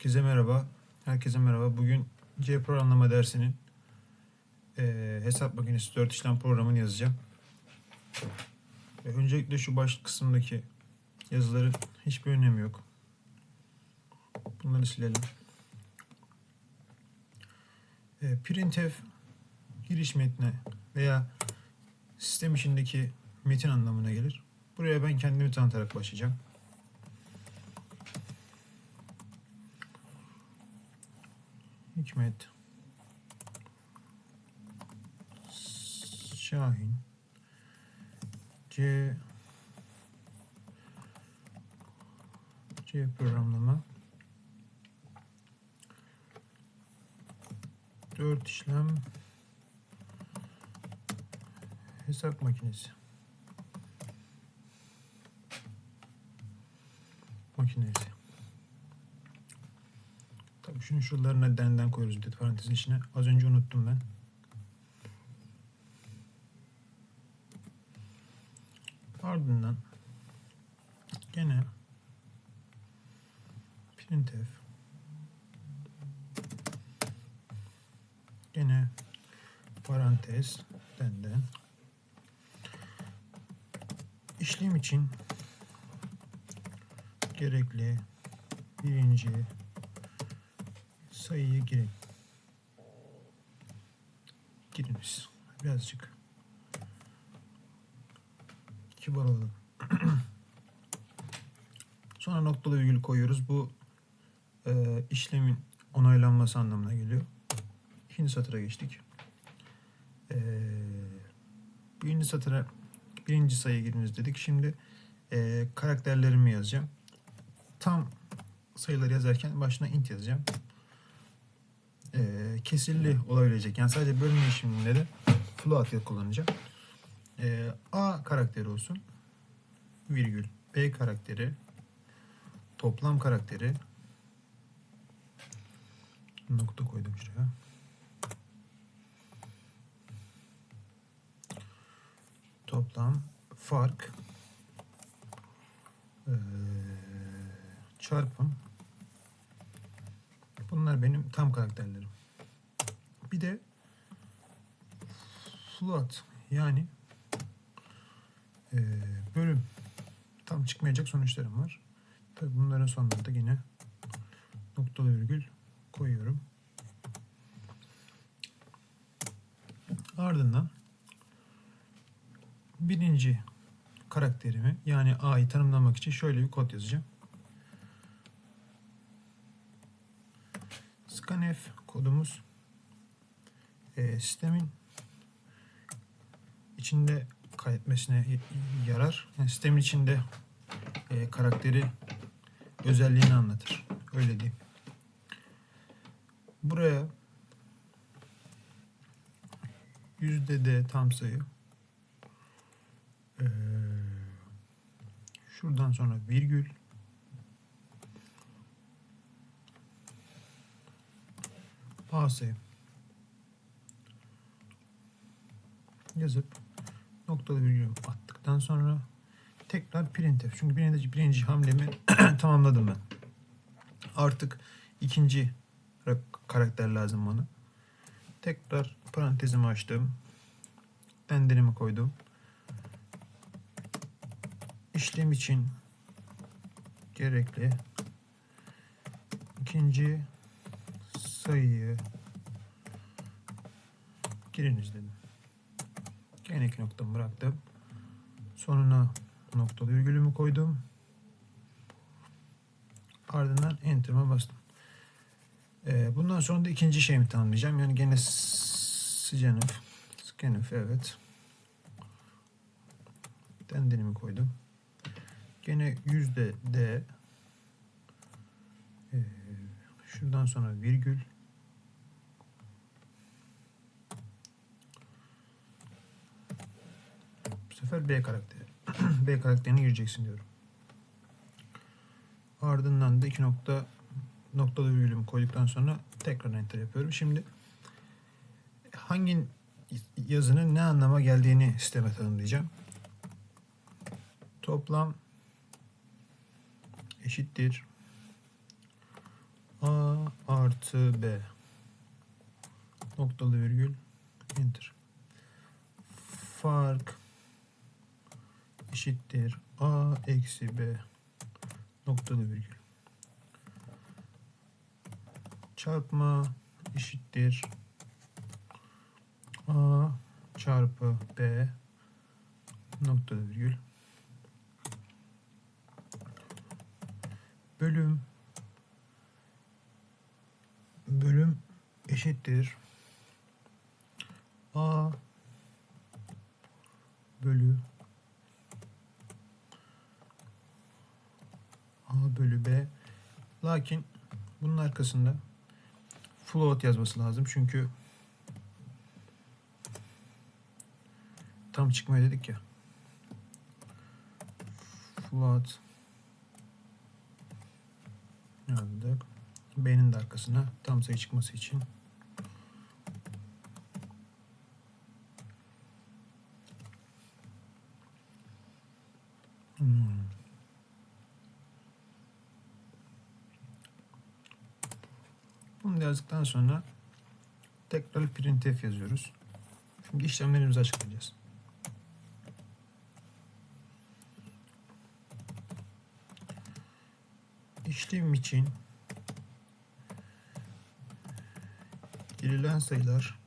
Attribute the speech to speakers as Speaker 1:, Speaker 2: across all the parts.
Speaker 1: Herkese merhaba. Herkese merhaba. Bugün C programlama dersinin eee, hesap makinesi 4 işlem programını yazacağım. E, öncelikle şu baş kısımdaki yazıların hiçbir önemi yok. Bunları silelim. E, printf giriş metni veya sistem içindeki metin anlamına gelir. Buraya ben kendimi tanıtarak başlayacağım. Hikmet. Şahin. C. C programlama. 4 işlem. Hesap makinesi. Makinesi şunu şuraların nedenenden koyuyoruz bir parantezin içine. Az önce unuttum ben. Ardından gene printf gene parantez denden işlem için gerekli birinci sayıyı girin. Giriniz. Birazcık kibar olalım. Sonra noktalı virgül koyuyoruz. Bu e, işlemin onaylanması anlamına geliyor. İkinci satıra geçtik. E, birinci satıra birinci sayı giriniz dedik. Şimdi e, karakterlerimi yazacağım. Tam sayıları yazarken başına int yazacağım e, kesirli olabilecek. Yani sadece bölme işleminde de float kullanacağım. E, A karakteri olsun. Virgül. B karakteri. Toplam karakteri. Nokta koydum şuraya. Toplam fark e, çarpım Bunlar benim tam karakterlerim. Bir de float yani e, bölüm tam çıkmayacak sonuçlarım var. Tabi bunların sonlarında yine noktalı virgül koyuyorum. Ardından birinci karakterimi yani A'yı tanımlamak için şöyle bir kod yazacağım. Scanf kodumuz e, sistemin içinde kaydetmesine yarar. Yani sistemin içinde e, karakteri özelliğini anlatır. Öyle diyeyim. Buraya yüzde de tam sayı e, şuradan sonra virgül P'si yazıp noktalı virgül attıktan sonra tekrar printf. Çünkü birinci, birinci hamlemi tamamladım ben. Artık ikinci karakter lazım bana. Tekrar parantezimi açtım. Denderimi koydum. İşlem için gerekli ikinci sayıyı giriniz dedim. Gene iki noktamı bıraktım. Sonuna noktalı virgülümü koydum. Ardından enter'ıma bastım. Ee, bundan sonra da ikinci şeyimi tanımlayacağım. Yani gene scanf, scanf evet. Dendenimi koydum. Gene yüzde D ee, şuradan sonra virgül sefer B karakteri. B karakterini gireceksin diyorum. Ardından da iki nokta noktalı virgülümü koyduktan sonra tekrar enter yapıyorum. Şimdi hangi yazının ne anlama geldiğini sisteme tanımlayacağım. Toplam eşittir A artı B noktalı virgül enter. Fark eşittir. A eksi B. Noktalı virgül. Çarpma eşittir. A çarpı B. Noktalı virgül. Bölüm. Bölüm eşittir. A bölü A bölü B lakin bunun arkasında float yazması lazım. Çünkü tam çıkmaya dedik ya. Float yazdık. B'nin de arkasına tam sayı çıkması için Bunu yazdıktan sonra tekrar printf yazıyoruz. Şimdi işlemlerimizi açıklayacağız. İşlem için girilen sayılar.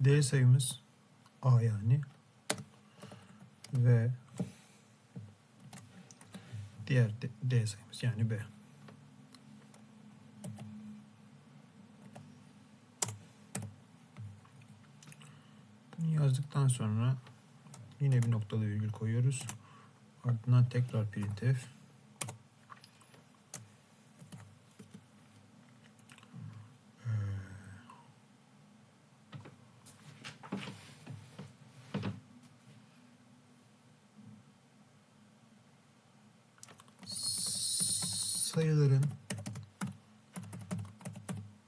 Speaker 1: D sayımız A yani ve diğer D, sayımız yani B. Bunu yazdıktan sonra yine bir noktalı virgül koyuyoruz. Ardından tekrar printf. Sayıların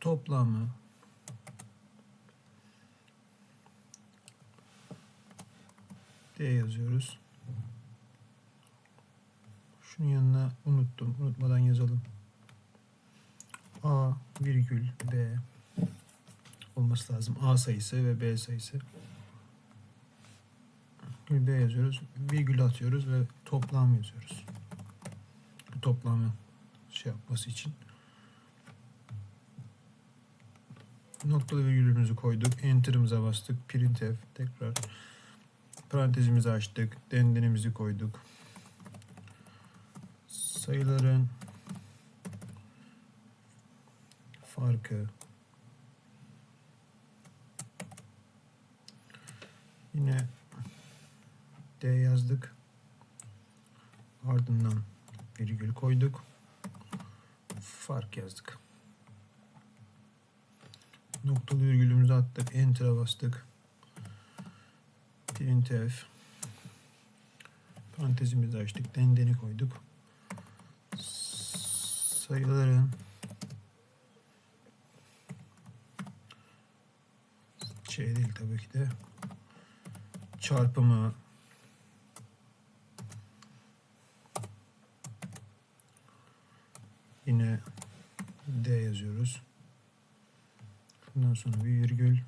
Speaker 1: toplamı diye yazıyoruz. Şunun yanına unuttum. Unutmadan yazalım. A virgül B olması lazım. A sayısı ve B sayısı. B yazıyoruz. Virgül atıyoruz ve toplam yazıyoruz. Toplamı şey yapması için. Noktalı virgülümüzü koyduk. Enter'ımıza bastık. Printf tekrar parantezimizi açtık. Dendenimizi koyduk. Sayıların farkı yine D yazdık. Ardından virgül koyduk. Fark yazdık. Noktalı virgülümüzü attık. Enter'a bastık. printf parantezimizi açtık. Dendeni koyduk. Sayıların şey değil tabii ki de çarpımı yine D yazıyoruz. Bundan sonra bir virgül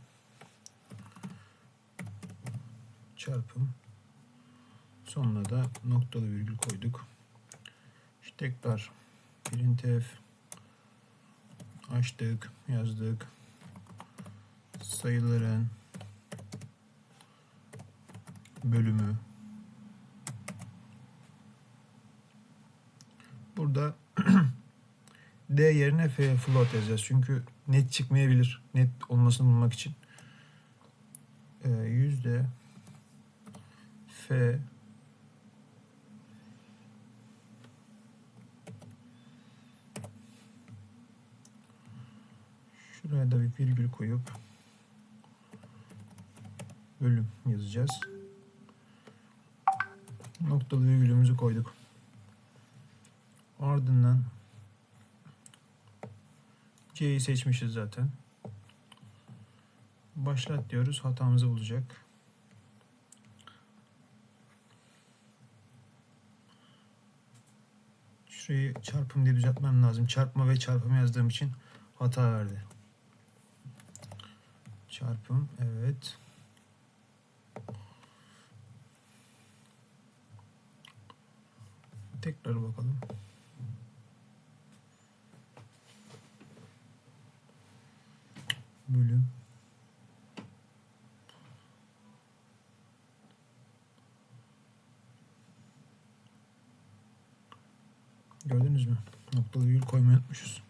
Speaker 1: çarpım sonuna da noktalı virgül koyduk. İşte tekrar printf açtık, yazdık. Sayıların bölümü burada D yerine F float yazacağız. Çünkü net çıkmayabilir. Net olmasını bulmak için. Ee, yüzde F Şuraya da bir virgül koyup bölüm yazacağız. Noktalı virgülümüzü koyduk. Ardından C'yi seçmişiz zaten. Başlat diyoruz. Hatamızı bulacak. Şurayı çarpım diye düzeltmem lazım. Çarpma ve çarpım yazdığım için hata verdi. Çarpım. Evet. Tekrar bakalım. Gördünüz mü? Noktalı virgül koymayı unutmuşuz.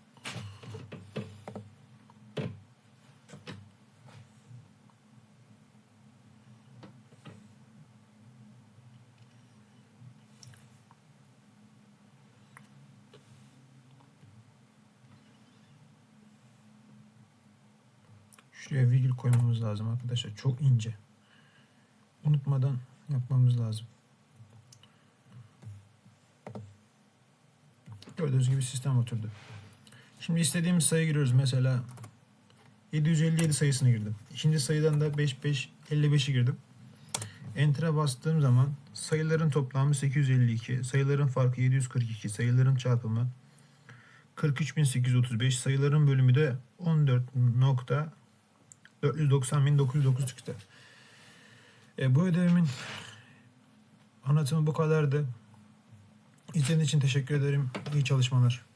Speaker 1: Şuraya virgül koymamız lazım arkadaşlar. Çok ince. Unutmadan yapmamız lazım. Gördüğünüz gibi sistem oturdu. Şimdi istediğimiz sayı giriyoruz. Mesela 757 sayısını girdim. İkinci sayıdan da 5555'i girdim. Enter'a bastığım zaman sayıların toplamı 852, sayıların farkı 742, sayıların çarpımı 43835, sayıların bölümü de 14.490.909 çıktı. E, bu ödevimin anlatımı bu kadardı. İzlediğiniz için teşekkür ederim. İyi çalışmalar.